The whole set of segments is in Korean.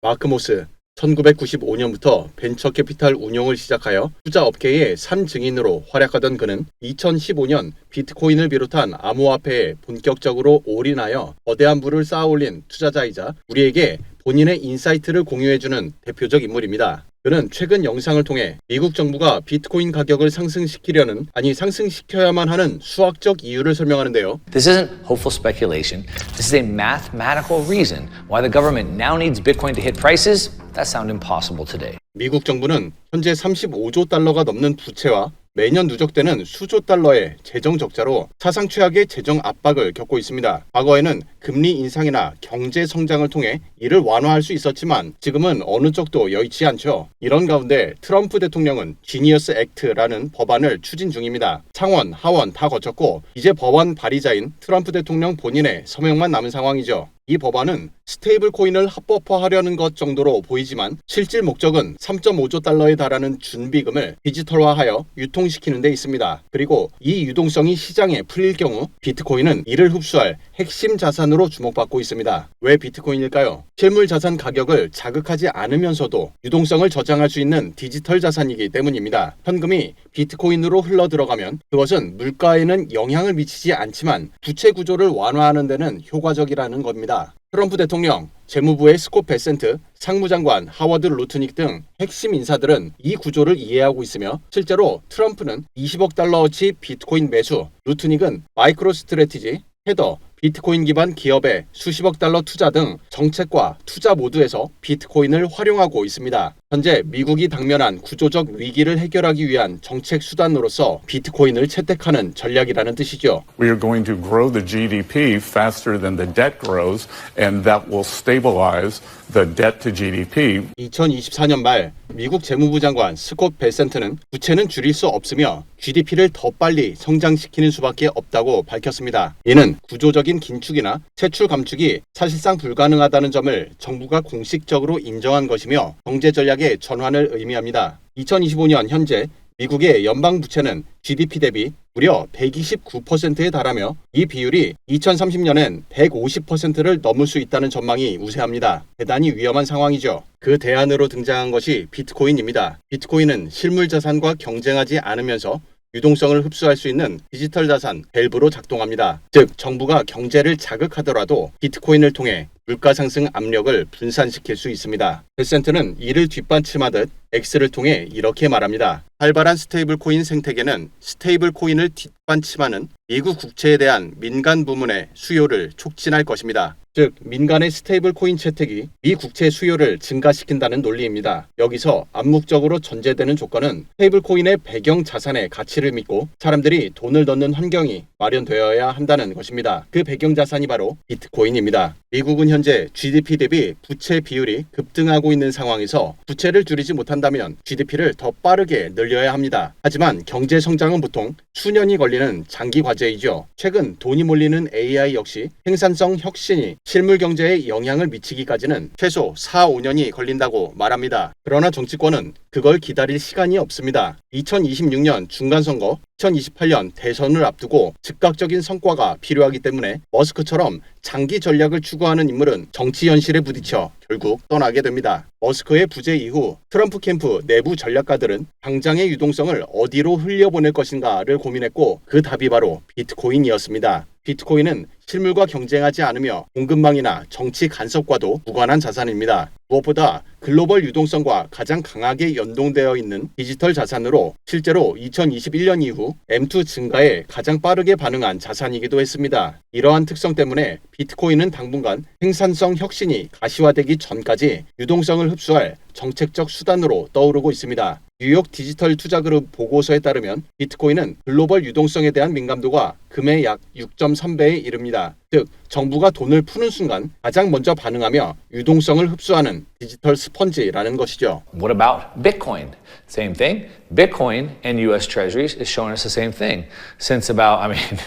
마크 모스 1995년부터 벤처 캐피탈 운용을 시작하여 투자 업계의 산 증인으로 활약하던 그는 2015년 비트코인을 비롯한 암호화폐에 본격적으로 올인하여 거대한 부를 쌓아올린 투자자이자 우리에게 본인의 인사이트를 공유해주는 대표적 인물입니다. 그는 최근 영상을 통해 미국 정부가 비트코인 가격을 상승시키려는 아니 상승시켜야만 하는 수학적 이유를 설명하는데요. This isn't hopeful speculation. This is a mathematical reason why the government now needs Bitcoin to hit prices that sound impossible today. 미국 정부는 현재 35조 달러가 넘는 부채와 매년 누적되는 수조 달러의 재정 적자로 사상 최악의 재정 압박을 겪고 있습니다. 과거에는 금리 인상이나 경제 성장을 통해 이를 완화할 수 있었지만 지금은 어느 쪽도 여의치 않죠. 이런 가운데 트럼프 대통령은 지니어스 액트라는 법안을 추진 중입니다. 상원, 하원 다 거쳤고 이제 법안 발의자인 트럼프 대통령 본인의 서명만 남은 상황이죠. 이 법안은 스테이블 코인을 합법화하려는 것 정도로 보이지만 실질 목적은 3.5조 달러에 달하는 준비금을 디지털화하여 유통시키는 데 있습니다. 그리고 이 유동성이 시장에 풀릴 경우 비트코인은 이를 흡수할 핵심 자산으로 주목받고 있습니다. 왜 비트코인일까요? 실물 자산 가격을 자극하지 않으면서도 유동성을 저장할 수 있는 디지털 자산이기 때문입니다. 현금이 비트코인으로 흘러 들어가면 그것은 물가에는 영향을 미치지 않지만 부채 구조를 완화하는 데는 효과적이라는 겁니다. 트럼프 대통령, 재무부의 스콧 베센트, 상무장관 하워드 루트닉 등 핵심 인사들은 이 구조를 이해하고 있으며 실제로 트럼프는 20억 달러어치 비트코인 매수, 루트닉은 마이크로 스트레티지, 헤더, 비트코인 기반 기업에 수십억 달러 투자 등 정책과 투자 모두에서 비트코인을 활용하고 있습니다. 현재 미국이 당면한 구조적 위기를 해결하기 위한 정책 수단으로서 비트코인을 채택하는 전략이라는 뜻이죠. We are going to grow the GDP faster than the debt grows, and that will stabilize the debt to GDP. 2024년 말 미국 재무부 장관 스콧 베센트는 부채는 줄일 수 없으며 GDP를 더 빨리 성장시키는 수밖에 없다고 밝혔습니다. 이는 구조적 인 긴축이나 세출 감축이 사실상 불가능하다는 점을 정부가 공식적으로 인정한 것이며 경제 전략의 전환을 의미합니다. 2025년 현재 미국의 연방 부채는 GDP 대비 무려 129%에 달하며 이 비율이 2030년엔 150%를 넘을 수 있다는 전망이 우세합니다. 대단히 위험한 상황이죠. 그 대안으로 등장한 것이 비트코인입니다. 비트코인은 실물 자산과 경쟁하지 않으면서 유동성을 흡수할 수 있는 디지털 자산 밸브로 작동합니다. 즉 정부가 경제를 자극하더라도 비트코인을 통해 물가 상승 압력을 분산시킬 수 있습니다. 베센트는 이를 뒷받침하듯 X를 통해 이렇게 말합니다. 활발한 스테이블 코인 생태계는 스테이블 코인을 뒷받침하는 미국 국채에 대한 민간 부문의 수요를 촉진할 것입니다. 즉 민간의 스테이블 코인 채택이 미 국채 수요를 증가시킨다는 논리입니다. 여기서 암묵적으로 전제되는 조건은 스테이블 코인의 배경 자산의 가치를 믿고 사람들이 돈을 넣는 환경이 마련되어야 한다는 것입니다. 그 배경 자산이 바로 비트코인입니다. 미국은 현재 GDP 대비 부채 비율이 급등하고 있는 상황에서 부채를 줄이지 못한다면 GDP를 더 빠르게 늘려야 합니다. 하지만 경제 성장은 보통 수년이 걸리는 장기 과제이죠. 최근 돈이 몰리는 AI 역시 생산성 혁신이 실물 경제에 영향을 미치기까지는 최소 4, 5년이 걸린다고 말합니다. 그러나 정치권은 그걸 기다릴 시간이 없습니다. 2026년 중간선거, 2028년 대선을 앞두고 즉각적인 성과가 필요하기 때문에 머스크처럼 장기 전략을 추구하는 인물은 정치 현실에 부딪혀 결국 떠나게 됩니다. 머스크의 부재 이후 트럼프 캠프 내부 전략가들은 당장의 유동성을 어디로 흘려보낼 것인가를 고민했고 그 답이 바로 비트코인이었습니다. 비트코인은 실물과 경쟁하지 않으며 공급망이나 정치 간섭과도 무관한 자산입니다. 무엇보다 글로벌 유동성과 가장 강하게 연동되어 있는 디지털 자산으로 실제로 2021년 이후 M2 증가에 가장 빠르게 반응한 자산이기도 했습니다. 이러한 특성 때문에 비트코인은 당분간 생산성 혁신이 가시화되기 전까지 유동성을 흡수할 정책적 수단으로 떠오르고 있습니다. 뉴욕 디지털 투자그룹 보고서에 따르면 비트코인은 글로벌 유동성에 대한 민감도가 금의 약 6.3배에 이릅니다. 즉, 정부가 돈을 푸는 순간 가장 먼저 반응하며 유동성을 흡수하는 디지털 스펀지라는 것이죠. What about Bitcoin? Same thing. Bitcoin and US Treasuries is showing us the same thing since about, I mean,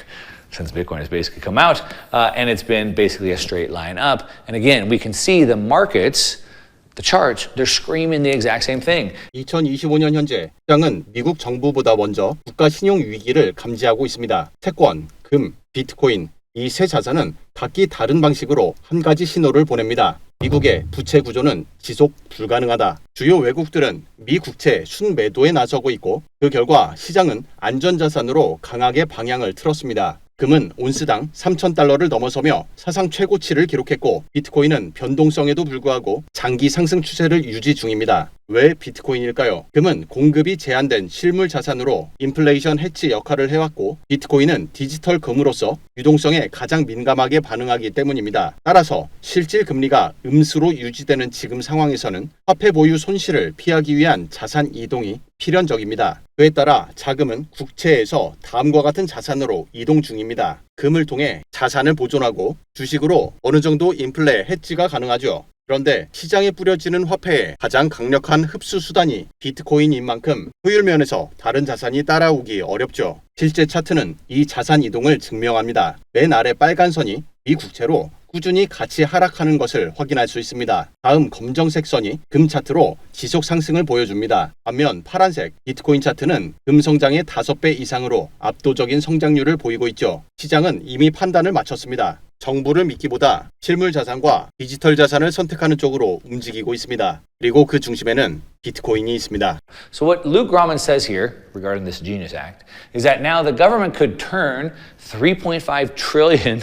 since Bitcoin has basically come out, uh, and it's been basically a straight line up. And again, we can see the markets, the charts, they're screaming the exact same thing. 2025년 현재 시장은 미국 정부보다 먼저 국가 신용 위기를 감지하고 있습니다. 채권, 금, 비트코인 이 세 자산은 각기 다른 방식으로 한 가지 신호를 보냅니다. 미국의 부채 구조는 지속 불가능하다. 주요 외국들은 미 국채 순매도에 나서고 있고 그 결과 시장은 안전자산으로 강하게 방향을 틀었습니다. 금은 온스당 3,000달러를 넘어서며 사상 최고치를 기록했고 비트코인은 변동성에도 불구하고 장기 상승 추세를 유지 중입니다. 왜 비트코인일까요? 금은 공급이 제한된 실물 자산으로 인플레이션 해치 역할을 해왔고 비트코인은 디지털 금으로서 유동성에 가장 민감하게 반응하기 때문입니다. 따라서 실질 금리가 음수로 유지되는 지금 상황에서는 화폐 보유 손실을 피하기 위한 자산 이동이 필연적입니다. 그에 따라 자금은 국채에서 다음과 같은 자산으로 이동 중입니다. 금을 통해 자산을 보존하고 주식으로 어느 정도 인플레 해지가 가능하죠. 그런데 시장에 뿌려지는 화폐의 가장 강력한 흡수 수단이 비트코인인 만큼 효율 면에서 다른 자산이 따라오기 어렵죠. 실제 차트는 이 자산 이동을 증명합니다. 맨 아래 빨간 선이 미 국채로 꾸준히 같이 하락하는 것을 확인할 수 있습니다. 다음 검정색 선이 금 차트로 지속 상승을 보여줍니다. 반면 파란색 비트코인 차트는 금 성장의 5배 이상으로 압도적인 성장률을 보이고 있죠. 시장은 이미 판단을 마쳤습니다. 정부를 믿기보다 실물 자산과 디지털 자산을 선택하는 쪽으로 움직이고 있습니다. 그리고 그 중심에는 비트코인이 있습니다. So, what Luke Grauman says here regarding this Genius Act is that now the government could turn $3.5 trillion,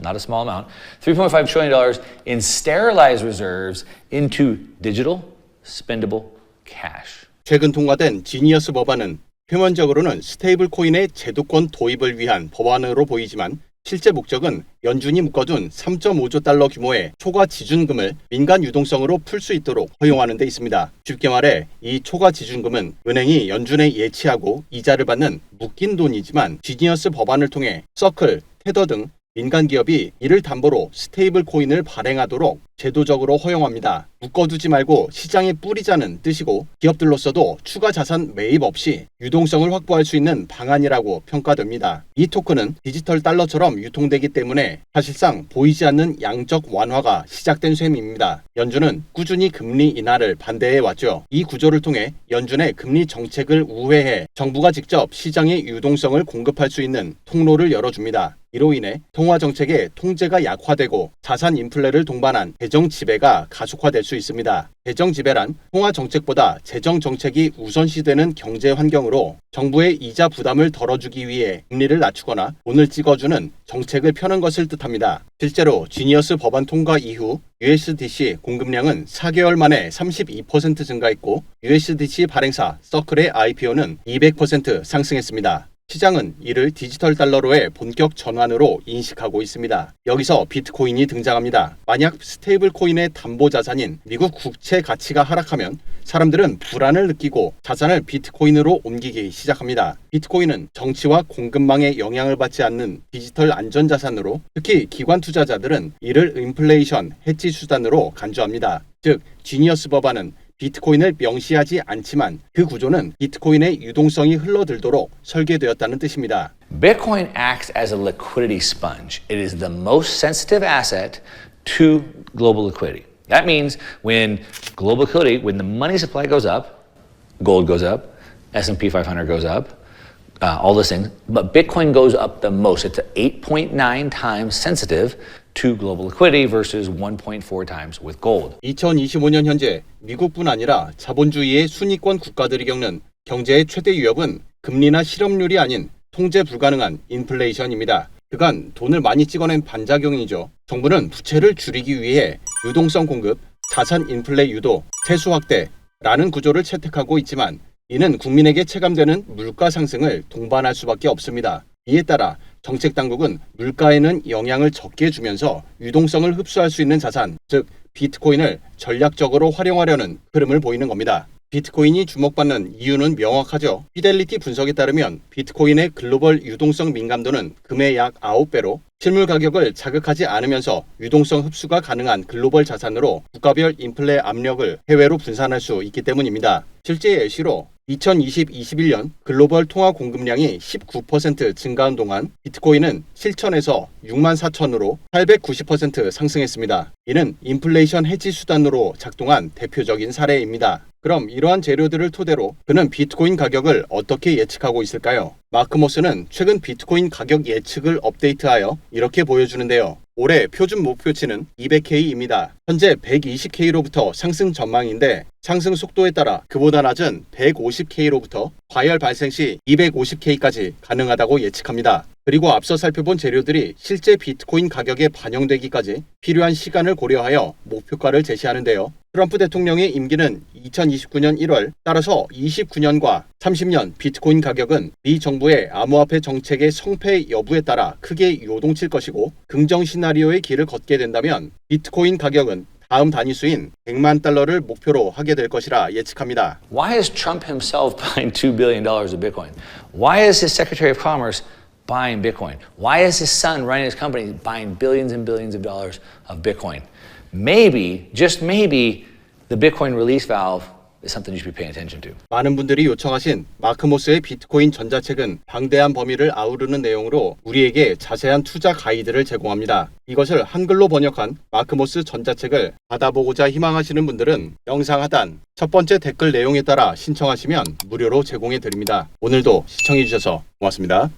not a small amount, $3.5 trillion in sterilized reserves into digital, spendable cash. 최근 통과된 지니어스 법안은 표면적으로는 스테이블 코인의 제도권 도입을 위한 법안으로 보이지만 실제 목적은 연준이 묶어둔 3.5조 달러 규모의 초과 지준금을 민간 유동성으로 풀 수 있도록 허용하는 데 있습니다. 쉽게 말해 이 초과 지준금은 은행이 연준에 예치하고 이자를 받는 묶인 돈이지만 지니어스 법안을 통해 서클, 테더 등 민간 기업이 이를 담보로 스테이블 코인을 발행하도록 제도적으로 허용합니다. 묶어두지 말고 시장에 뿌리자는 뜻이고 기업들로서도 추가 자산 매입 없이 유동성을 확보할 수 있는 방안이라고 평가됩니다. 이 토큰은 디지털 달러처럼 유통되기 때문에 사실상 보이지 않는 양적 완화가 시작된 셈입니다. 연준은 꾸준히 금리 인하를 반대해 왔죠. 이 구조를 통해 연준의 금리 정책을 우회해 정부가 직접 시장에 유동성을 공급할 수 있는 통로를 열어줍니다. 이로 인해 통화 정책의 통제가 약화되고 자산 인플레를 동반한 재정 지배가 가속화될 수 있습니다. 재정 지배란 통화 정책보다 재정 정책이 우선시되는 경제 환경으로 정부의 이자 부담을 덜어주기 위해 금리를 낮추거나 돈을 찍어주는 정책을 펴는 것을 뜻합니다. 실제로 지니어스 법안 통과 이후 USDC 공급량은 4개월 만에 32% 증가했고 USDC 발행사 서클의 IPO는 200% 상승했습니다. 시장은 이를 디지털 달러로의 본격 전환으로 인식하고 있습니다. 여기서 비트코인이 등장합니다. 만약 스테이블 코인의 담보 자산인 미국 국채 가치가 하락하면 사람들은 불안을 느끼고 자산을 비트코인으로 옮기기 시작합니다. 비트코인은 정치와 공급망에 영향을 받지 않는 디지털 안전 자산으로 특히 기관 투자자들은 이를 인플레이션 해지 수단으로 간주합니다. 즉 지니어스 법안은 비트코인을 명시하지 않지만 그 구조는 비트코인의 유동성이 흘러들도록 설계되었다는 뜻입니다. Bitcoin acts as a liquidity sponge. It is the most sensitive asset to global liquidity. That means when global liquidity, when the money supply goes up, gold goes up, S&P 500 goes up, uh, all those things, but Bitcoin goes up the most. It's 8.9 times sensitive to global liquidity versus 1.4 times with gold. 2025년 현재 미국뿐 아니라 자본주의의 순위권 국가들이 겪는 경제의 최대 위협은 금리나 실업률이 아닌 통제 불가능한 인플레이션입니다. 그간 돈을 많이 찍어낸 반작용이죠. 정부는 부채를 줄이기 위해 유동성 공급, 자산 인플레 유도, 세수 확대라는 구조를 채택하고 있지만 이는 국민에게 체감되는 물가 상승을 동반할 수밖에 없습니다. 이에 따라 정책 당국은 물가에는 영향을 적게 주면서 유동성을 흡수할 수 있는 자산, 즉 비트코인을 전략적으로 활용하려는 흐름을 보이는 겁니다. 비트코인이 주목받는 이유는 명확하죠. 피델리티 분석에 따르면 비트코인의 글로벌 유동성 민감도는 금의 약 9배로 실물 가격을 자극하지 않으면서 유동성 흡수가 가능한 글로벌 자산으로 국가별 인플레 압력을 해외로 분산할 수 있기 때문입니다. 실제 예시로 2020-21년 글로벌 통화 공급량이 19% 증가한 동안 비트코인은 7천에서 6만 4천으로 890% 상승했습니다. 이는 인플레이션 해지 수단으로 작동한 대표적인 사례입니다. 그럼 이러한 재료들을 토대로 그는 비트코인 가격을 어떻게 예측하고 있을까요? 마크 모스는 최근 비트코인 가격 예측을 업데이트하여 이렇게 보여주는데요. 올해 표준 목표치는 200K입니다. 현재 120K로부터 상승 전망인데 상승 속도에 따라 그보다 낮은 150K로부터 과열 발생 시 250K까지 가능하다고 예측합니다. 그리고 앞서 살펴본 재료들이 실제 비트코인 가격에 반영되기까지 필요한 시간을 고려하여 목표가를 제시하는데요. 트럼프 대통령의 임기는 2029년 1월, 따라서 29년과 30년 비트코인 가격은 미 정부의 암호화폐 정책의 성패 여부에 따라 크게 요동칠 것이고 긍정 시나리오의 길을 걷게 된다면 비트코인 가격은 다음 단위수인 100만 달러를 목표로 하게 될 것이라 예측합니다. Why is Trump himself buying $2 billion of Bitcoin? Why is his Secretary of Commerce buying Bitcoin? Why is his son running his company buying billions and billions of dollars of Bitcoin? Maybe, just maybe, the Bitcoin release valve. 많은 분들이 요청하신 마크 모스의 비트코인 전자책은 방대한 범위를 아우르는 내용으로 우리에게 자세한 투자 가이드를 제공합니다. 이것을 한글로 번역한 마크 모스 전자책을 받아보고자 희망하시는 분들은 영상 하단 첫 번째 댓글 내용에 따라 신청하시면 무료로 제공해 드립니다. 오늘도 시청해 주셔서 고맙습니다.